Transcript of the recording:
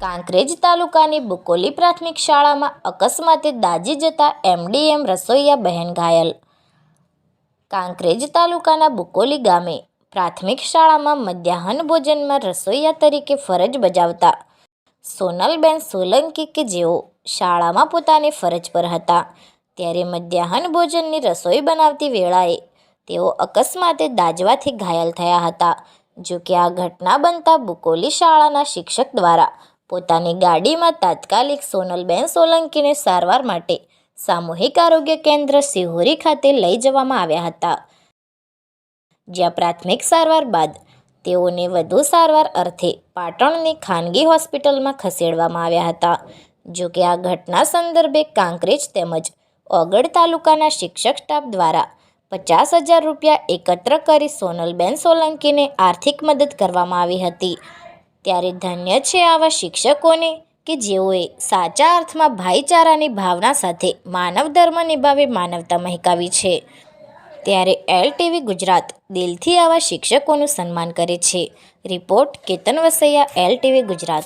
કાંકરેજ તાલુકાની બુકોલી પ્રાથમિક શાળામાં અકસ્માતે દાઝી જતા એમડીએમ રસોઈયા બહેન ઘાયલ. કાંકરેજ તાલુકાના બુકોલી ગામે પ્રાથમિક શાળામાં મધ્યાહન ભોજનમાં રસોઈયા તરીકે ફરજ બજાવતા સોનલબેન સોલંકી કે જેઓ શાળામાં પોતાની ફરજ પર હતા, ત્યારે મધ્યાહન ભોજનની રસોઈ બનાવતી વેળાએ તેઓ અકસ્માતે દાજવાથી ઘાયલ થયા હતા જો કે આ ઘટના બનતા બુકોલી શાળાના શિક્ષક દ્વારા પોતાની ગાડીમાં તાત્કાલિક સોનલબેન સોલંકીને સારવાર માટે સામૂહિક આરોગ્ય કેન્દ્ર સિહોરી ખાતે લઈ જવામાં આવ્યા હતા. જ્યાં પ્રાથમિક સારવાર બાદ તેઓને વધુ સારવાર અર્થે પાટણની ખાનગી હોસ્પિટલમાં ખસેડવામાં આવ્યા હતા. જો કે આ ઘટના સંદર્ભે કાંકરેજ તેમજ ઓગળ તાલુકાના શિક્ષક સ્ટાફ દ્વારા પચાસ હજાર રૂપિયા એકત્ર કરી સોનલબેન સોલંકીને આર્થિક મદદ કરવામાં આવી હતી. ત્યારે ધન્ય છે આવા શિક્ષકોને કે જેઓએ સાચા અર્થમાં ભાઈચારાની ભાવના સાથે માનવ ધર્મ નિભાવી માનવતા મહેકાવી છે. ત્યારે એલ ટીવી ગુજરાત દિલથી આવા શિક્ષકોનું સન્માન કરે છે. Report Ketan Vasaiya L TV Gujarat.